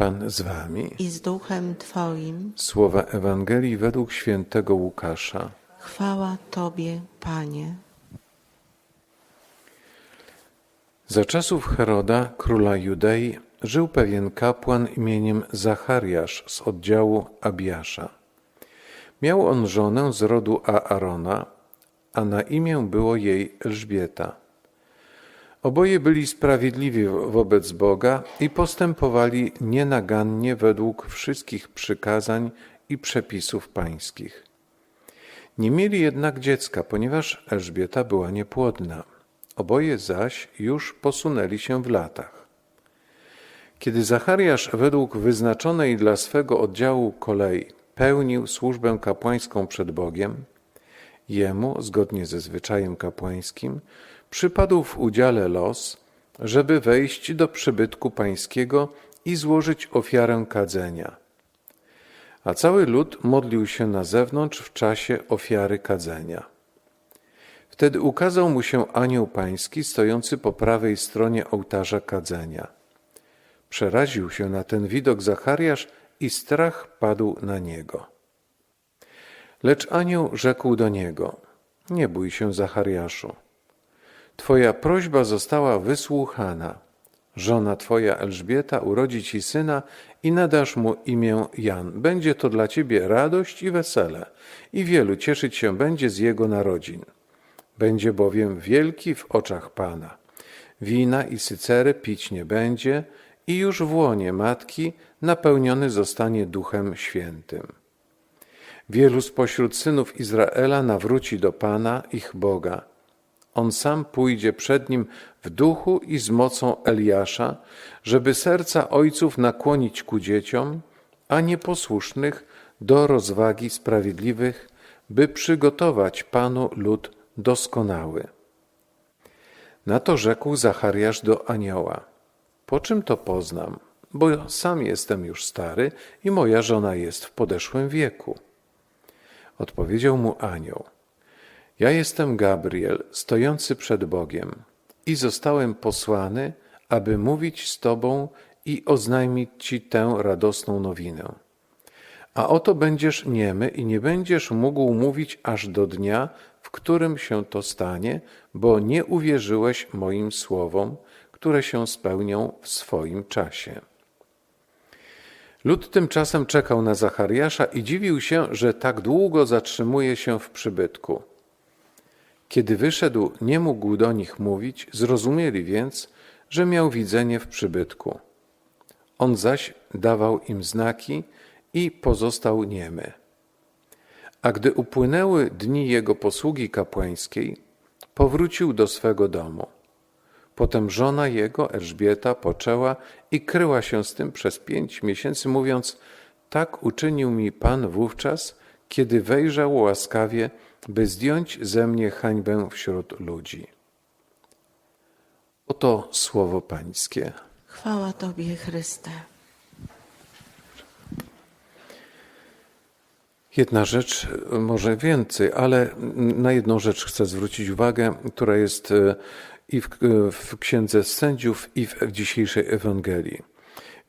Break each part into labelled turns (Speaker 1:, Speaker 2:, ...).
Speaker 1: Pan z wami.
Speaker 2: i z duchem Twoim.
Speaker 1: Słowa Ewangelii według świętego Łukasza.
Speaker 2: Chwała Tobie, Panie.
Speaker 1: Za czasów Heroda, króla Judei, żył pewien kapłan imieniem Zachariasz z oddziału Abiasza. Miał on żonę z rodu Aarona, a na imię było jej Elżbieta. Oboje byli sprawiedliwi wobec Boga i postępowali nienagannie według wszystkich przykazań i przepisów pańskich. Nie mieli jednak dziecka, ponieważ Elżbieta była niepłodna. Oboje zaś już posunęli się w latach. Kiedy Zachariasz według wyznaczonej dla swego oddziału kolei pełnił służbę kapłańską przed Bogiem, jemu, zgodnie ze zwyczajem kapłańskim, przypadł w udziale los, żeby wejść do przybytku pańskiego i złożyć ofiarę kadzenia. A cały lud modlił się na zewnątrz w czasie ofiary kadzenia. Wtedy ukazał mu się anioł pański stojący po prawej stronie ołtarza kadzenia. Przeraził się na ten widok Zachariasz i strach padł na niego. Lecz anioł rzekł do niego: Nie bój się, Zachariaszu. Twoja prośba została wysłuchana. Żona twoja Elżbieta urodzi ci syna i nadasz mu imię Jan. Będzie to dla ciebie radość i wesele, i wielu cieszyć się będzie z jego narodzin. Będzie bowiem wielki w oczach Pana. Wina i sycery pić nie będzie i już w łonie matki napełniony zostanie Duchem Świętym. Wielu spośród synów Izraela nawróci do Pana, ich Boga. On sam pójdzie przed nim w duchu i z mocą Eliasza, żeby serca ojców nakłonić ku dzieciom, a nieposłusznych do rozwagi sprawiedliwych, by przygotować Panu lud doskonały. Na to rzekł Zachariasz do anioła: Po czym to poznam? Bo sam jestem już stary i moja żona jest w podeszłym wieku. Odpowiedział mu anioł: Ja jestem Gabriel, stojący przed Bogiem, i zostałem posłany, aby mówić z Tobą i oznajmić Ci tę radosną nowinę. A oto będziesz niemy i nie będziesz mógł mówić aż do dnia, w którym się to stanie, bo nie uwierzyłeś moim słowom, które się spełnią w swoim czasie. Lud tymczasem czekał na Zachariasza i dziwił się, że tak długo zatrzymuje się w przybytku. Kiedy wyszedł, nie mógł do nich mówić, zrozumieli więc, że miał widzenie w przybytku. On zaś dawał im znaki i pozostał niemy. A gdy upłynęły dni jego posługi kapłańskiej, powrócił do swego domu. Potem żona jego, Elżbieta, poczęła i kryła się z tym przez pięć miesięcy, mówiąc: Tak uczynił mi Pan wówczas, kiedy wejrzał łaskawie, by zdjąć ze mnie hańbę wśród ludzi. Oto słowo Pańskie.
Speaker 2: Chwała Tobie, Chryste.
Speaker 1: Jedna rzecz, może więcej, ale na jedną rzecz chcę zwrócić uwagę, która jest e, i w, w Księdze Sędziów, i w dzisiejszej Ewangelii.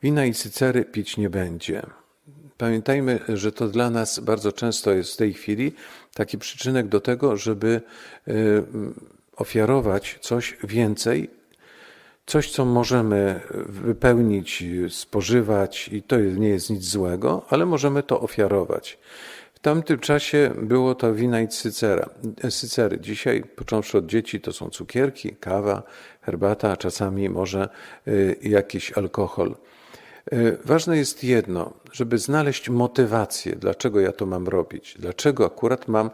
Speaker 1: Wina i cycery pić nie będzie. Pamiętajmy, że to dla nas bardzo często jest w tej chwili taki przyczynek do tego, żeby e, ofiarować coś więcej, coś, co możemy wypełnić, spożywać, i to nie jest nic złego, ale możemy to ofiarować. W tamtym czasie było to wina i cycera, cycery. Dzisiaj, począwszy od dzieci, to są cukierki, kawa, herbata, a czasami może y, jakiś alkohol. Y, Ważne jest jedno, żeby znaleźć motywację, dlaczego ja to mam robić, dlaczego akurat mam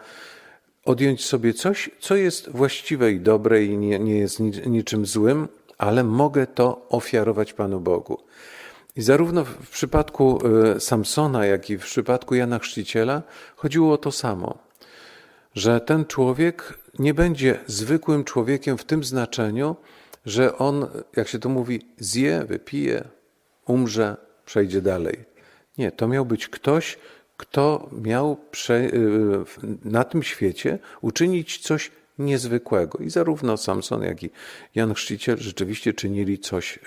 Speaker 1: odjąć sobie coś, co jest właściwe i dobre i nie, nie jest nic, niczym złym, ale mogę to ofiarować Panu Bogu. I zarówno w przypadku y, Samsona, jak i w przypadku Jana Chrzciciela chodziło o to samo, że ten człowiek nie będzie zwykłym człowiekiem w tym znaczeniu, że on, jak się to mówi, zje, wypije, umrze, przejdzie dalej. Nie, to miał być ktoś, kto miał prze, y, na tym świecie uczynić coś niezwykłego. I zarówno Samson, jak i Jan Chrzciciel rzeczywiście czynili coś y,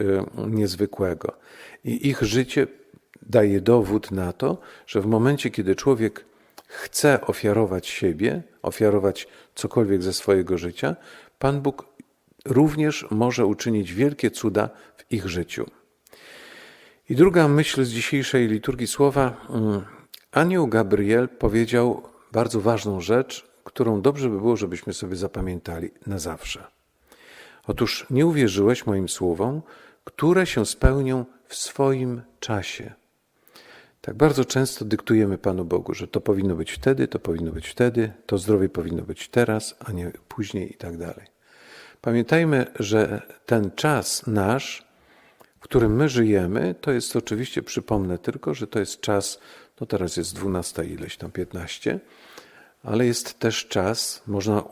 Speaker 1: niezwykłego. I ich życie daje dowód na to, że w momencie, kiedy człowiek chce ofiarować siebie, ofiarować cokolwiek ze swojego życia, Pan Bóg również może uczynić wielkie cuda w ich życiu. I druga myśl z dzisiejszej liturgii słowa. mm, Anioł Gabriel powiedział bardzo ważną rzecz, którą dobrze by było, żebyśmy sobie zapamiętali na zawsze. Otóż nie uwierzyłeś moim słowom, które się spełnią w swoim czasie. Tak bardzo często dyktujemy Panu Bogu, że to powinno być wtedy, to powinno być wtedy, to zdrowie powinno być teraz, a nie później i tak dalej. Pamiętajmy, że ten czas nasz, w którym my żyjemy, to jest oczywiście, przypomnę tylko, że to jest czas, no teraz jest 12 ileś tam 15, ale jest też czas, można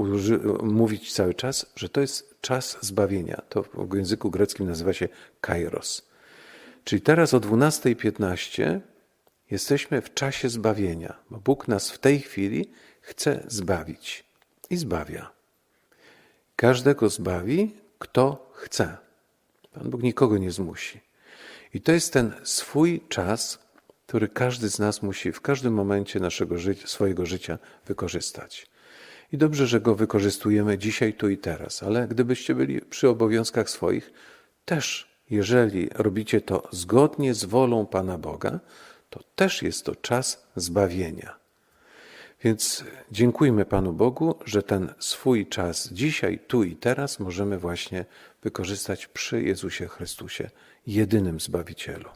Speaker 1: mówić cały czas, że to jest czas zbawienia. To w języku greckim nazywa się kairos. Czyli teraz o 12.15 jesteśmy w czasie zbawienia, bo Bóg nas w tej chwili chce zbawić i zbawia. Każdego zbawi, kto chce. Pan Bóg nikogo nie zmusi. I to jest ten swój czas, który każdy z nas musi w każdym momencie naszego życia, swojego życia wykorzystać. I dobrze, że go wykorzystujemy dzisiaj, tu i teraz, ale gdybyście byli przy obowiązkach swoich, też jeżeli robicie to zgodnie z wolą Pana Boga, to też jest to czas zbawienia. Więc dziękujmy Panu Bogu, że ten swój czas dzisiaj, tu i teraz możemy właśnie wykorzystać przy Jezusie Chrystusie, jedynym Zbawicielu.